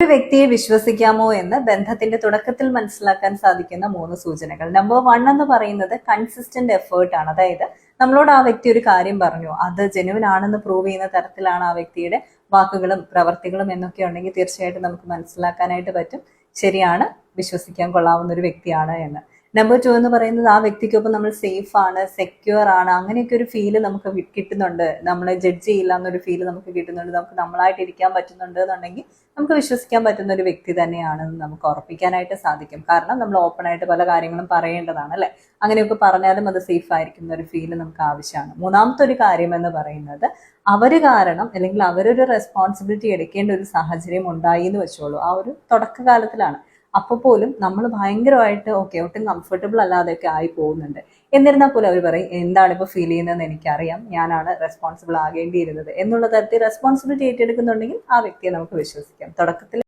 ഒരു വ്യക്തിയെ വിശ്വസിക്കാമോ എന്ന് ബന്ധത്തിന്റെ തുടക്കത്തിൽ മനസ്സിലാക്കാൻ സാധിക്കുന്ന മൂന്ന് സൂചനകൾ. നമ്പർ വൺ എന്ന് പറയുന്നത് കൺസിസ്റ്റന്റ് എഫേർട്ട് ആണ്. അതായത് നമ്മളോട് ആ വ്യക്തി ഒരു കാര്യം പറഞ്ഞു. അത് ജെനുവിൻ ആണെന്ന് പ്രൂവ് ചെയ്യുന്ന തരത്തിലാണ് ആ വ്യക്തിയുടെ വാക്കുകളും പ്രവർത്തികളും എന്നൊക്കെ ഉണ്ടെങ്കിൽ തീർച്ചയായിട്ടും നമുക്ക് മനസ്സിലാക്കാനായിട്ട് പറ്റും. ശരിയാണ് വിശ്വസിക്കാൻ കൊള്ളാവുന്ന ഒരു വ്യക്തിയാണ് എന്ന്. നമ്പർ ടു എന്ന് പറയുന്നത് ആ വ്യക്തിക്കൊപ്പം നമ്മൾ സേഫ് ആണ് സെക്യൂർ ആണ്. അങ്ങനെയൊക്കെ ഒരു ഫീൽ നമുക്ക് കിട്ടുന്നുണ്ട്. നമ്മളെ ജഡ്ജ് ചെയ്യില്ല എന്നൊരു ഫീൽ നമുക്ക് കിട്ടുന്നുണ്ട്. നമുക്ക് നമ്മളായിട്ട് ഇരിക്കാൻ പറ്റുന്നുണ്ട് എന്നുണ്ടെങ്കിൽ നമുക്ക് വിശ്വസിക്കാൻ പറ്റുന്ന ഒരു വ്യക്തി തന്നെയാണെന്ന് നമുക്ക് ഉറപ്പിക്കാനായിട്ട് സാധിക്കും. കാരണം നമ്മൾ ഓപ്പൺ ആയിട്ട് പല കാര്യങ്ങളും പറയേണ്ടതാണ് അല്ലെ? അങ്ങനെയൊക്കെ പറഞ്ഞാലും അത് സേഫ് ആയിരിക്കുന്ന ഒരു ഫീൽ നമുക്ക് ആവശ്യമാണ്. മൂന്നാമത്തെ ഒരു കാര്യം എന്ന് പറയുന്നത് അവർ കാരണം അല്ലെങ്കിൽ അവരൊരു റെസ്പോൺസിബിലിറ്റി എടുക്കേണ്ട ഒരു സാഹചര്യം ഉണ്ടായി എന്ന് വെച്ചോളൂ. ആ ഒരു തുടക്കകാലത്തിലാണ്. അപ്പോൾ പോലും നമ്മൾ ഭയങ്കരമായിട്ട് ഓക്കെ ഒട്ടും കംഫർട്ടബിൾ അല്ലാതെയൊക്കെ ആയി പോകുന്നുണ്ട്. എന്നിരുന്നാൽ പോലും അവർ പറയും എന്താണ് ഇപ്പോൾ ഫീൽ ചെയ്യുന്നതെന്ന് എനിക്കറിയാം. ഞാനാണ് റെസ്പോൺസിബിൾ ആകേണ്ടിയിരുന്നത്. എന്നുള്ള തരത്തിൽ റെസ്പോൺസിബിലിറ്റി ഏറ്റെടുക്കുന്നുണ്ടെങ്കിൽ ആ വ്യക്തിയെ നമുക്ക് വിശ്വസിക്കാം. തുടക്കത്തിൽ